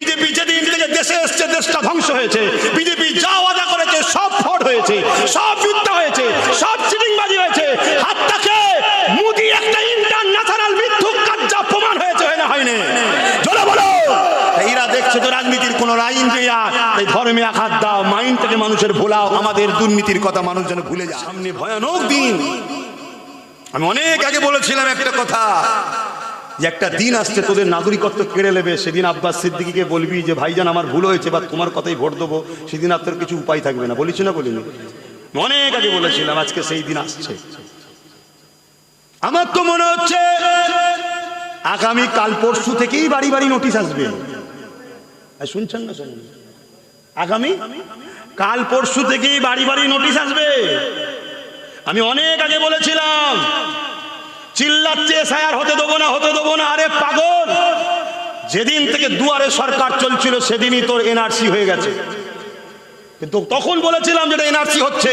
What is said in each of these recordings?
BJP যেদিন থেকে দেশে এসছে, দেশটা ধ্বংস হয়েছে। বিজেপি যা ওয়াদা করেছে, সব ফ্রড হয়েছে, সব মিথ্যা হয়েছে, সব চিটিংবাজি হয়েছে। হাতটাকে মোদি একটা ইন্টারন্যাশনাল মিথ্যুক কাজ যা প্রমাণ হয়েছে, হয় না হয়নি। চলো এরা দেখছে তো রাজনীতির কোন ধর্মে আঘাত দাও মানুষের ভোলাও, আমাদের দুর্নীতির কথা ভুলে যায়। ভয়ানক দিন। আমি অনেক আগে বলেছিলাম একটা কথা। যে একটা দিন আসছে, তোদের নাগরিকত্ব কেড়ে নেবে। সেদিন আব্বাস সিদ্দিকিকে বলবি যে, ভাইজান, আমার ভুল হয়েছে বা তোমার কথাই ভোট দেবো। সেদিন আর তোর কিছু উপায় থাকবে না। বলিস না বলিনি? অনেক আগে বলেছিলাম, আজকে সেই দিন আসছে। আমার তো মনে হচ্ছে, আগামী কাল পরশু থেকেই বাড়ি বাড়ি নোটিশ আসবে। শুনছেন না শুনুন? আগামী কাল পরশু থেকেই বাড়ি বাড়ি নোটিশ আসবে। আমি অনেক আগে বলেছিলাম চিল্লাচ্ছে, সায়ার হতে দেবো না, হতে দেবো না, আরে পাগল! যেদিন থেকে দুয়ারে সরকার চলছিল, সেদিনই তোর এনআরসি হয়ে গেছে। কিন্তু তখন বলেছিলাম যেটা এনআরসি হচ্ছে,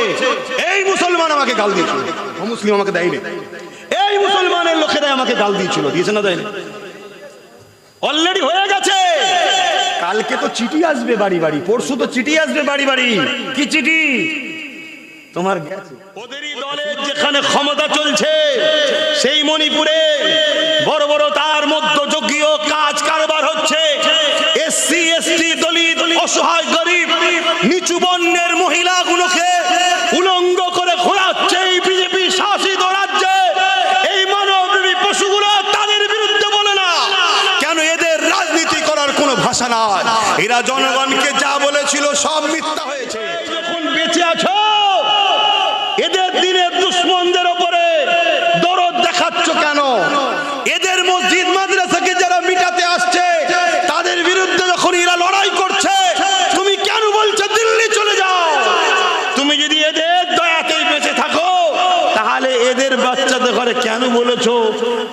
এই মুসলমান আমাকে গাল দিয়েছিল। মুসলিম আমাকে দেয়নি। এই মুসলমানের লোকেরাই আমাকে গাল দিয়েছিল, দিয়েছে না দেয়নি? অলরেডি হয়ে গেছে। কালকে তো চিঠি আসবে বাড়ি বাড়ি, পরশু তো চিঠি আসবে বাড়ি বাড়ি। কি চিঠি? তোমার গেছে। ওদেরই দলের যেখানে ক্ষমতা চলছে সেই মণিপুরে বড় বড় তার মধ্যযজ্ঞীয় কাজ কারবার হচ্ছে। এসসি এসটি দলিত অসহায় গরিব নিচু বর্ণের মহিলাগুলোকে উলঙ্গ করে ঘোরাচ্ছে এই বিজেপি শাসিত রাজ্যে। এই মানবী পশুগুলো তাদের বিরুদ্ধে বলে না। কেন এদের রাজনীতি করার কোনো ভাষা না এরা জনগণকে যা বলেছিল সব মিথ্যা হয়েছে। যখন বেঁচে আছো এদের দিনের দুশ্মনদের ওপরে দরদ দেখাচ্ছ কেন এদের মসজিদ মাদ্রাসাকে যারা মিটাতে আসছে তাদের বিরুদ্ধে যখন এরা লড়াই করছে তুমি কেন বলছো দিল্লি চলে যাও তুমি যদি এদের দয়াতেই বেঁচে থাকো তাহলে এদের বাচ্চাদের ঘরে কেন বলেছ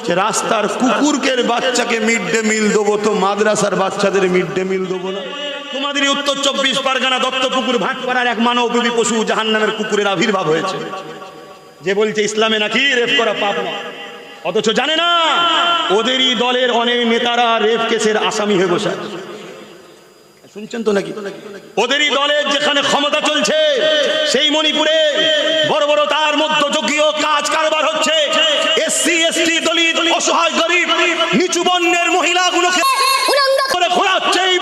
যে রাস্তার কুকুরকের বাচ্চাকে মিড ডে মিল দেবো তো মাদ্রাসার বাচ্চাদের মিড ডে মিল দেবো না। তোমাদের উত্তর চব্বিশ পরগনা দত্তপুকুর ভাটপাড়ার এক মানবরূপী পশু জাহান নামের কুকুরের আবির্ভাব হয়েছে। যে বলছে, ইসলামে নাকি রেপ করা পাপ না? অথচ জানে না, ওদেরই দলের অনেক নেতারা রেপ কেসের আসামি হয়ে বসে শুনছেন তো নাকি? ওদেরই দলের যেখানে ক্ষমতা চলছে, সেই মণিপুরে বড় বড় তার নিচু বর্ণের মহিলাগুলোকে করে ঘোরাচ্ছে এই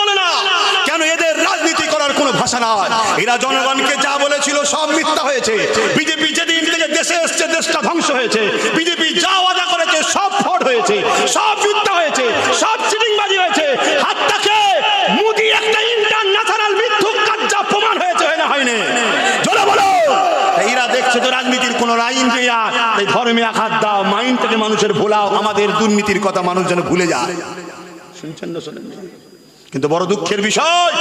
বলে না। কেন এদের রাজনীতি করার কোনো নাই? এরা জনগণকে যা বলেছিল সব মিথ্যা হয়েছে। বিজেপি যেদিন থেকে দেশে এসছে, দেশটা ধ্বংস হয়েছে। বিজেপি যা ওয়াদা করেছে, সব ফ্রড হয়েছে। সব মিথ্যা হয়েছে। সব চিটিংবাজি হয়েছে। মোদি একটা প্রমাণ হয়েছে হয় না হয়নি বলো। এরা দেখছে তো রাজনীতির কোন লাইন দেয়া এই ধর্মে আঘাত দাও মাইন্ড থেকে মানুষের ভোলাও, আমাদের দুর্নীতির কথা মানুষ যেন ভুলে যায়। শুনছেন না শোনেন? কিন্তু বড় দুঃখের বিষয়,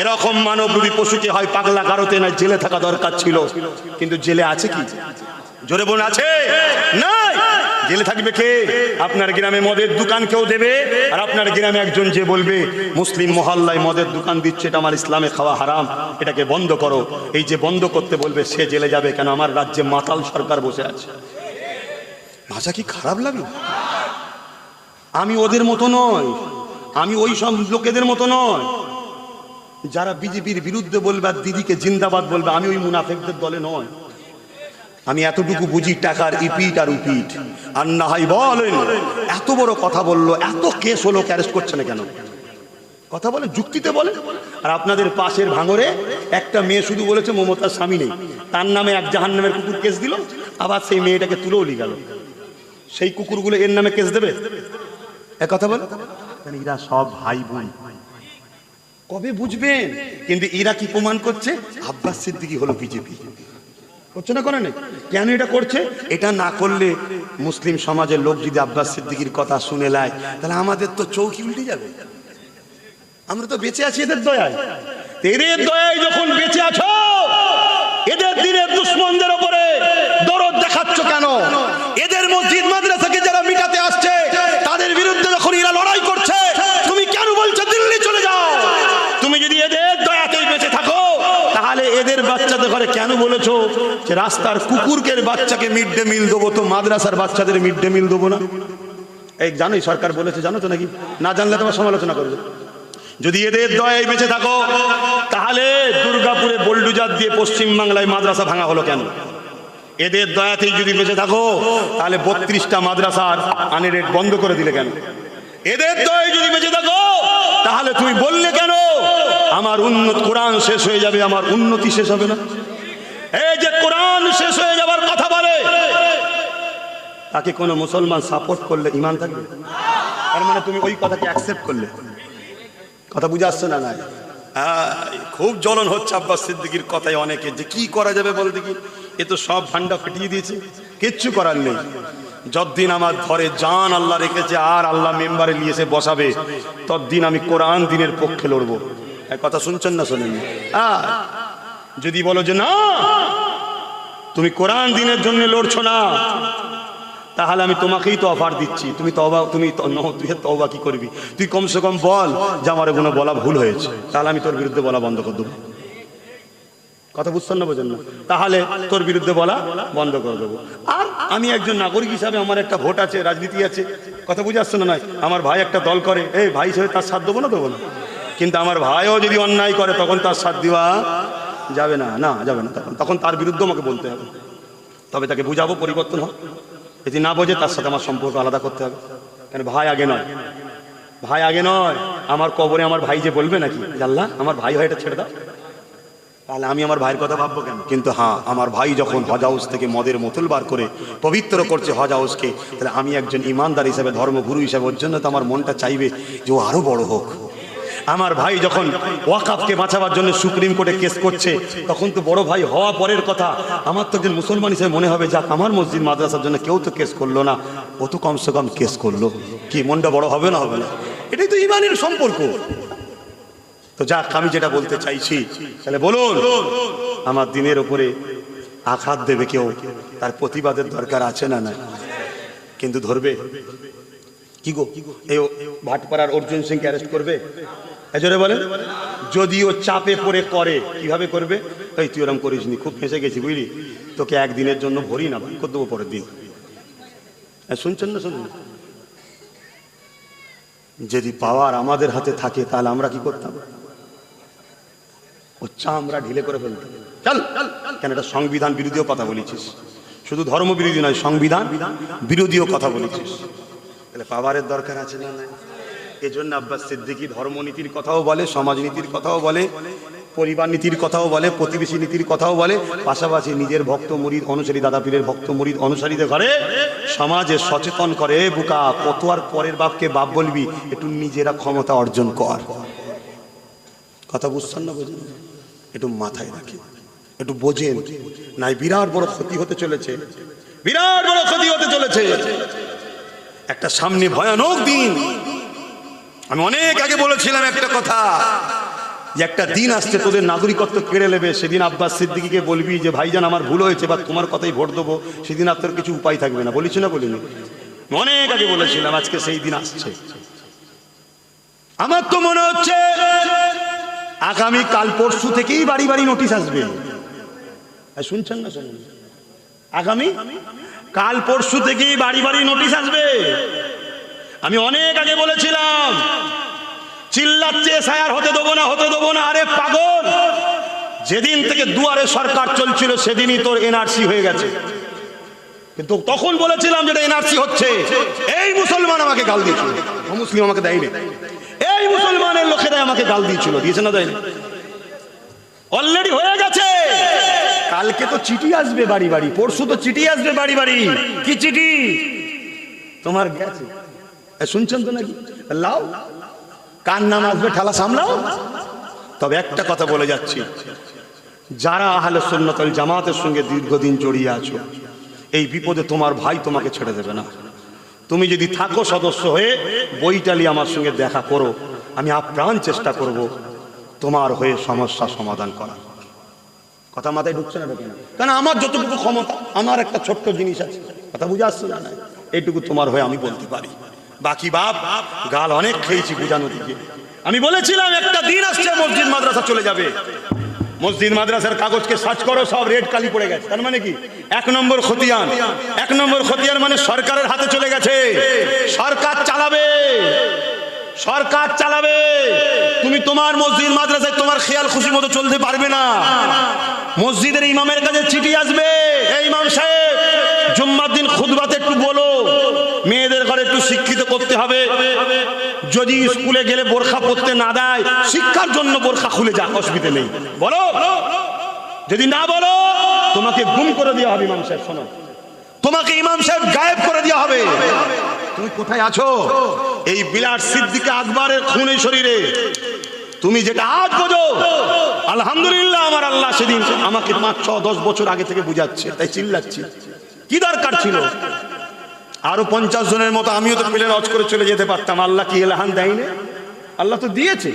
এরকম মানবরূপী পশুকে হয় পাগলা গারোতে না জেলে থাকা দরকার ছিল। কিন্তু জেলে আছে কি? জোরে বোন আছে? নাই? জেলে থাকবে কে? আপনার গ্রামে মদের দোকান কেউ দেবে? আর আপনার গ্রামে একজন যে বলবে, মুসলিম মহল্লায় মদের দোকান দিচ্ছে, এটা আমার ইসলামে খাওয়া হারাম, এটাকে বন্ধ করো। এই যে বন্ধ করতে বলবে, সে জেলে যাবে কেন? আমার রাজ্যে মাতাল সরকার বসে আছে। ভাষা কি খারাপ লাগল? আমি ওদের মতো নয় আমি ওই সব লোকেদের মতো নয় যারা বিজেপির বিরুদ্ধে বলবে আর দিদিকে জিন্দাবাদ বলবে, আমি ওই মুনাফেকদের দলে নয় আমি এতটুকু বুঝি টাকার ইপিট আর উপিট। আর না হয় বলেন, এত বড় কথা বলল, এত কেস হলো, অ্যারেস্ট করছে না কেন? কথা বলে যুক্তিতে বলে আর আপনাদের পাশের ভাঙরে একটা মেয়ে শুধু বলেছে, মমতার স্বামী নেই। তার নামে এক জাহান নামের কুকুর কেস দিল, আবার সেই মেয়েটাকে তুলেও গেল। সেই কুকুরগুলো এর নামে কেস দেবে? এ কথা বলে। এরা সব ভাই বোন। কবে বুঝবেন? কিন্তু এরা কি প্রমাণ করছে? আব্বাস সিদ্দিকি হলো বিজেপি। করছে না করে কেন এটা করছে? এটা না করলে মুসলিম সমাজের লোক যদি আব্বাস সিদ্দিকির কথা শুনে লায় তাহলে আমাদের তো চৌকি উল্টে যাবে। আমরা তো বেঁচে আছি এদের দয়ায়। এদের দয়ায় যখন বেঁচে আছো এদের দিনের দুশ্মনদের ওপরে দরদ দেখাচ্ছ কেন? মসজিদ মাদ্রাসাকে যারা মিটাতে আসছে, তাদের বিরুদ্ধে যখন এরা লড়াই করছে, তুমি কেন বলছো দিল্লি চলে যাও? তুমি যদি এদের দয়াতেই বেঁচে থাকো, তাহলে এদের বাচ্চাদের ঘরে কেন বলেছ যে রাস্তার কুকুরকের বাচ্চাকে মিড ডে মিল দেবো তো মাদ্রাসার বাচ্চাদের মিড ডে মিল দেবো না? এই জানোই সরকার বলেছে, জানো তো নাকি? না জানলে তোমার সমালোচনা করবে। যদি এদের দয়ায় বেঁচে থাকো, তাহলে দুর্গাপুরে বোল্ডুজার দিয়ে পশ্চিম বাংলায় মাদ্রাসা ভাঙা হলো কেন? এদের দয়াতেই যদি বেঁচে থাকো তাহলে বত্রিশটা মাদ্রাসার আনের রেট বন্ধ করে দিলে কেন? এদের দয়ায় যদি বেঁচে থাকো তাহলে তুমি বললে কেন আমার উন্নত কোরআন শেষ হয়ে যাবে আমার উন্নতি শেষ হবে না? এই যে কোরআন শেষ হয়ে যাবার কথা বলে তাকে কোনো মুসলমান সাপোর্ট করলে ইমান থাকবে? তার মানে তুমি ওই কথাকে অ্যাকসেপ্ট করলে। কথা বুঝে আসছে না হ্যাঁ, খুব জ্বলন হচ্ছে আব্বাস সিদ্দিকির কথায় অনেকে যে কি করা যাবে বল দেখি। এ তো সব ভান্ডা ফেটিয়ে দিয়েছে, কিচ্ছু করার নেই। যতদিন আমার ঘরে জান আল্লাহ রেখেছে, আর আল্লাহ মেম্বারে নিয়ে এসে বসাবে, ততদিন আমি কোরআন দিনের পক্ষে লড়বো। এই কথা শুনছেন না শোনেন যদি বলো যে না, তুমি কোরআন দিনের জন্য লড়ছো না তাহলে আমি তোমাকেই তো অফার দিচ্ছি। তুমি তবা তুমি তুই তবা কি করবি? তুই কমসে কম বল যে আমার এগুলো বলা ভুল হয়েছে। তাহলে আমি তোর বিরুদ্ধে বলা বন্ধ করে দেবো। কথা বুঝছেন না, বোঝেন না? তাহলে তোর বিরুদ্ধে বলা বন্ধ করে দেবো। আর আমি একজন নাগরিক হিসাবে আমার একটা ভোট আছে, রাজনীতি আছে। কথা বুঝে আসছে না নয় আমার ভাই একটা দল করে। এই ভাই হিসেবে তার সাথ দেবো না দেবো না? কিন্তু আমার ভাইও যদি অন্যায় করে, তখন তার সাথ দেওয়া যাবে না। না, যাবে না তখন। তখন তার বিরুদ্ধে আমাকে বলতে হবে। তবে তাকে বুঝাবো, পরিবর্তন হোক। যদি না বোঝে, তার সাথে আমার সম্পর্ক আলাদা করতে হবে। কেন, ভাই আগে নয়। ভাই আগে নয়। আমার কবরে আমার ভাই যে বলবে নাকি? জানলা আমার ভাই হয়, এটা ছেড়ে দাও। তাহলে আমি আমার ভাইয়ের কথা ভাববো কেন? কিন্তু হ্যাঁ আমার ভাই যখন হজ হাউস থেকে মদের মতুল বার করে পবিত্র করছে হজ হাউসকে, তাহলে আমি একজন ইমানদার হিসাবে, ধর্মগুরু হিসাবে, ওর জন্য তো আমার মনটা চাইবে যে ও আরও বড় হোক। আমার ভাই যখন ওয়াকাফকে বাঁচাবার জন্য সুপ্রিম কোর্টে কেস করছে, তখন তো বড় ভাই হওয়া পরের কথা। আমার তো একজন মুসলমান হিসেবে মনে হবে, যাক, আমার মসজিদ মাদ্রাসার জন্য কেউ তো কেস করল না। ও তো কমসে কম কেস করল। কি মনটা বড় হবে না হবে না? এটাই তো ইমানের সম্পর্ক। তো যাক, আমি যেটা বলতে চাইছি, তাহলে বলুন, আমার দিনের ওপরে আঘাত দেবে কেউ? তার প্রতিবাদের দরকার আছে না না কিন্তু ধরবে? কি গো? এই ভাটপাড়ার অর্জুন সিংকে অ্যারেস্ট করবে? এজরে বলেন। যদিও চাপে পড়ে করে কীভাবে করবে? এই তুই ওরম করিস খুব ফেঁসে গেছি বুঝলি? তোকে একদিনের জন্য ভরি না করে দেবো পরের দিন। হ্যাঁ, শুনছেন না শুনুন যদি পাওয়ার আমাদের হাতে থাকে তাহলে আমরা কি করতাম? ও চামড়া ঢিলে করে ফেলতাম। চল কেন এটা সংবিধান বিরোধীও কথা বলেছিস। শুধু ধর্ম বিরোধী নয় সংবিধান বিরোধীও কথা বলেছিস। তাহলে পাওয়ারের দরকার আছে না এজন্য আব্বাস সিদ্দিকী ধর্মনীতির কথাও বলে, সমাজনীতির কথাও বলে, পরিবার নীতির কথাও বলে, প্রতিবেশী নীতির কথাও বলে, পাশাপাশি নিজের ভক্ত মুরিদ অনুসারী, দাদা পীরের ভক্ত মুরিদ অনুসারীদের ঘরে, সমাজে সচেতন করে, বুকা কত আর পরের বাপকে বাপ বলবি, একটু নিজেরা ক্ষমতা অর্জন কর। কথা বুঝছেন না বোঝেন? একটু মাথায় রাখি একটু বোঝেন। নাই, বিরাট বড় ক্ষতি হতে চলেছে। বিরাট বড় ক্ষতি হতে চলেছে। একটা সামনে ভয়ানক দিন। আমি অনেক আগে বলেছিলাম একটা কথা, যে একটা দিন আসছে, তোদের নাগরিকত্ব কেড়ে নেবে। সেদিন আব্বাস সিদ্দিকিকে বলবি যে, ভাইজান, আমার ভুল হয়েছে বা তোমার কথাই ভোট দেবো। সেদিন আর তোর কিছু উপায় থাকবে না। বলেছি না বলিনি? অনেক আগে বলেছিলাম, আজকে সেই দিন আসছে। আমার তো মনে হচ্ছে, আগামী কাল পরশু থেকেই বাড়ি বাড়ি নোটিশ আসবে। শুনছেন না শুনুন? আগামী কাল পরশু থেকেই বাড়ি বাড়ি নোটিশ আসবে। আমি অনেক আগে বলেছিলাম, চিল্লাচ্ছে সায়ার হতে দেবো না, হতে দেবো না, আরে পাগল! যেদিন থেকে দুয়ারে সরকার চলছিল, সেদিনই তোর এনআরসি হয়ে গেছে। কিন্তু তখন বলেছিলাম যেটা এনআরসি হচ্ছে, এই মুসলমান আমাকে গাল দিয়েছিল। মুসলিম আমাকে দেয়নি। এই মুসলমানের লোকেরাই আমাকে গাল দিয়েছিল, দিয়েছে না দেয়নি? অলরেডি হয়ে গেছে। কালকে তো চিঠি আসবে বাড়ি বাড়ি, পরশু তো চিঠি আসবে বাড়ি বাড়ি। কি চিঠি? তোমার গেছে। শুনছেন তো নাকি? লাও। কার নাম আসবে ঠেলা সামলাও। তবে একটা কথা বলে যাচ্ছি। যারা আহলে সুন্নতল জামাতের সঙ্গে দীর্ঘদিন জড়িয়ে আছো, এই বিপদে তোমার ভাই তোমাকে ছেড়ে দেবে না। তুমি যদি থাকো সদস্য হয়ে বইটালি আমার সঙ্গে দেখা করো। আমি আপ্রাণ চেষ্টা করব তোমার হয়ে সমস্যা সমাধান করা কথা মাথায় ঢুকছে না ঢুকে না কারণ আমার যতটুকু ক্ষমতা, আমার একটা ছোট্ট জিনিস আছে। কথা বুঝে আসছে না? এইটুকু তোমার হয়ে আমি বলতে পারি। বাকি বাপ, গাল অনেক খেয়েছি বুঝানো দিকে আমি বলেছিলাম, একটা দিন আসছে মসজিদ মাদ্রাসা চলে যাবে। মসজিদ মাদ্রাসার কাগজকে সার্চ করো, সব রেড কালি পড়ে গেছে। তার মানে কি? এক নম্বর খতিয়ান। এক নম্বর খতিয়ান মানে সরকারের হাতে চলে গেছে। সরকার চালাবে। সরকার চালাবে। তুমি তোমার মসজিদ মাদ্রাসায় তোমার খেয়াল খুশি মতো চলতে পারবে না। মসজিদের ইমামের কাছে চিঠি আসবে। এই ইমাম সাহেব, জুম্মার দিন খুদবাতে একটু বলো। একটু শিক্ষিত করতে হবে। যদি স্কুলে গেলে বোরখা পড়তে না দেয়, শিক্ষার জন্য বোরখা খুলে যাক, অসুবিধা নেই। বলো? যদি না বলো, তোমাকে গুম করে দেওয়া হবে ইমাম সাহেব, শোনো। তোমাকে ইমাম সাহেব গায়েব করে দেওয়া হবে। তুমি কোথায় আছো? এই বিলাট সিদ্দিকে আকবরের খুনে শরীরে। তুমি যেটা আজ বোঝো, আলহামদুলিল্লাহ আমার আল্লাহ সেদিন আমাকে পাঁচ, ছ, দশ বছর আগে থেকে বুঝাচ্ছে, তাই চিল্লাচ্ছি। কি দরকার ছিল? আরও পঞ্চাশ জনের মতো আমিও তো মিলে অজ করে চলে যেতে পারতাম। আল্লাহ কি এলাহান দেয়নি? আল্লাহ তো দিয়েছে।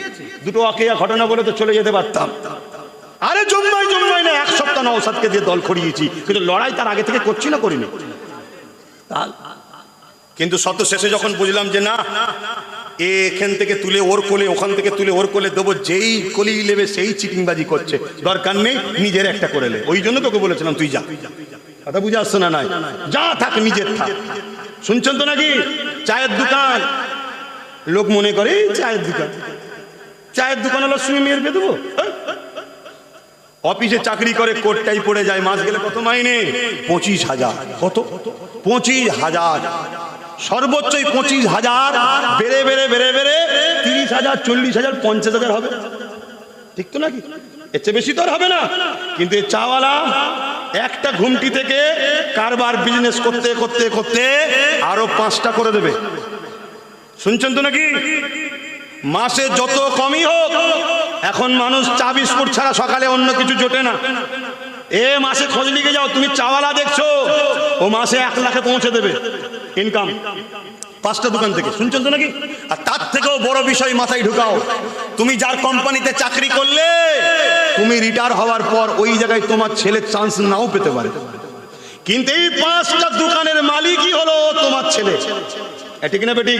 দুটো অকেয়া ঘটনা বলে তো চলে যেতে পারতাম। আরে জম্মাই জম্মাই না, এক সপ্তাহ নওসাদকে দিয়ে দল খড়িয়েছি। কিন্তু লড়াই তার আগে থেকে করছি না করিনি। কিন্তু শত শেষে যখন বুঝলাম যে না, এখান থেকে তুলে ওর কোলে, ওখান থেকে তুলে ওর কোলে দেবো, যেই কলি নেবে সেই চিটিংবাজি করছে। দরকার নেই, নিজের একটা করে ওই জন্য তোকে বলেছিলাম, তুই যা। কথা বুঝে আসছো না নাই? যা থাক, নিজের থাক। শুনছেন তো নাকি? চায়ের দোকান। লোক মনে করে চায়ের দোকান। চায়ের দোকান হলো শুনে মেয়ের দেবো? হ্যাঁ? অফিসে চাকরি করে কোটটাই পড়ে যায়, মাস গেলে কত মাইনে? পঁচিশ হাজার। কত? পঁচিশ হাজার। সর্বোচ্চই পঁচিশ হাজার, বেড়ে বেড়ে বেড়ে বেড়ে তিরিশ হাজার, চল্লিশ হাজার, পঞ্চাশ হাজার হবে। ঠিক তো নাকি? এর চেয়ে বেশি তো হবে না। কিন্তু চাওয়ালা একটা ঘুমটি থেকে কারবার বিজনেস করতে করতে করতে আরও পাঁচটা করে দেবে। শুনছেন তো নাকি? মাসে যত কমই হোক, এখন মানুষ চা বিস্কুট ছাড়া সকালে অন্য কিছু জোটে না। এ মাসে খোঁজ লিখে যাও, তুমি চাওয়ালা দেখছ, ও মাসে এক লাখে পৌঁছে দেবে ইনকাম পাঁচটা দোকান থেকে, শুনছেন তো নাকি? আর তার থেকেও বড় বিষয় মাথায় ঢুকাও। তুমি যার কোম্পানিতে চাকরি করলে, তুমি রিটায়ার হওয়ার পর ওই জায়গায় তোমার ছেলের চান্স নাও পেতে পারে। কিন্তু এই পাঁচটা দোকানের মালিকই হলো তোমার ছেলে। ঠিক না বেটি?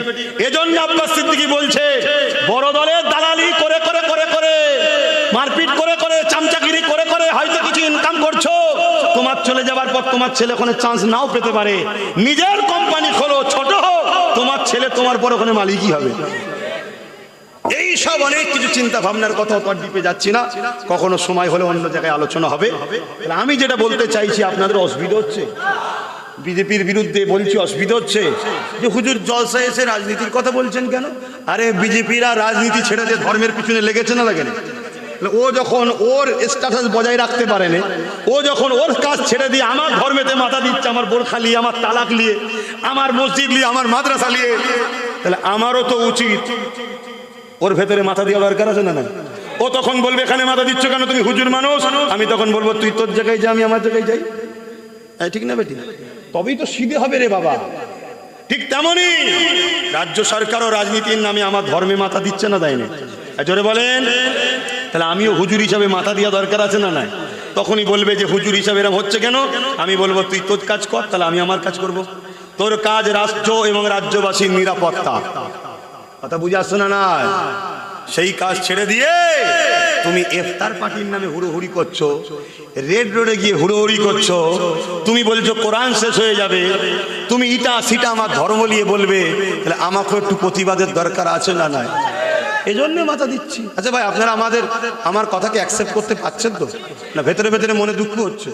এজন্য আব্বাস সিদ্দিকি বলছে, বড় দলের দালালি করে করে করে করে, মারপিট করে করে চামচাগিরি করে করে, হয়তো কিছু ইনকাম করছ। তোমার চলে যাবার পর তোমার ছেলে ওখানে চান্স নাও পেতে পারে। নিজের কোম্পানি তোমার ছেলে তোমার পর ওখানে মালিকই হবে। এই সব অনেক কিছু চিন্তা ভাবনার কথা তো আর ডিপে যাচ্ছি না। কখনো সময় হলে অন্য জায়গায় আলোচনা হবে। আমি যেটা বলতে চাইছি, আপনাদের অসুবিধা হচ্ছে? বিজেপির বিরুদ্ধে বলছি, অসুবিধা হচ্ছে? যে হুজুর জলসা এসে রাজনীতির কথা বলছেন কেন? আরে বিজেপিরা রাজনীতি ছেড়ে দিয়ে ধর্মের পিছনে লেগেছে না লাগেনি? ও যখন ওর স্ট্যাটাস বজায় রাখতে পারেনি, ও যখন ওর কাজ ছেড়ে দিয়ে আমার ধর্মেতে মাথা দিচ্ছে, আমার বোরখা নিয়ে, আমার তালাক নিয়ে, আমার মসজিদ নিয়ে, আমার মাদ্রাসা নিয়ে, তাহলে আমারও তো উচিত ওর ভেতরে মাথা দেওয়া দরকার আছে না না ও তখন বলবে, এখানে মাথা দিচ্ছ কেন? তুমি হুজুর মানুষ। আমি তখন বলব, তুই তোর জায়গায় যা, আমি আমার জায়গায় যাই। ঠিক না বেটি? তবেই তো সিধে হবে রে বাবা। ঠিক তেমনই রাজ্য সরকারও রাজনীতির নামে আমার ধর্মে মাথা দিচ্ছে না দেয়নি। জোরে বলেন। তাহলে আমিও হুজুর হিসাবে মাথা দেওয়া দরকার আছে না নাই? তখনই বলবে যে হুজুর হিসাবে এরম হচ্ছে কেন? আমি বলব, তুই তোর কাজ কর, তাহলে আমি আমার কাজ করব। তোর কাজ রাষ্ট্র এবং রাজ্যবাসীর নিরাপত্তা। কথা বুঝে আসছো না না সেই কাজ ছেড়ে দিয়ে তুমি ইফতার পার্টির নামে হুড়োহুড়ি করছ, রেড রোডে গিয়ে হুড়োহুড়ি করছ, তুমি বলছো কোরআন শেষ হয়ে যাবে, তুমি ইটা সিটা আমার ধর্ম নিয়ে বলবে, তাহলে আমাকেও একটু প্রতিবাদের দরকার আছে না নাই? এই জন্য মাথা দিচ্ছি। আচ্ছা ভাই, আপনারা আমাদের আমার কথাকে অ্যাকসেপ্ট করতে পারছেন তো? না, ভেতরে ভেতরে মনে দুঃখ হচ্ছে।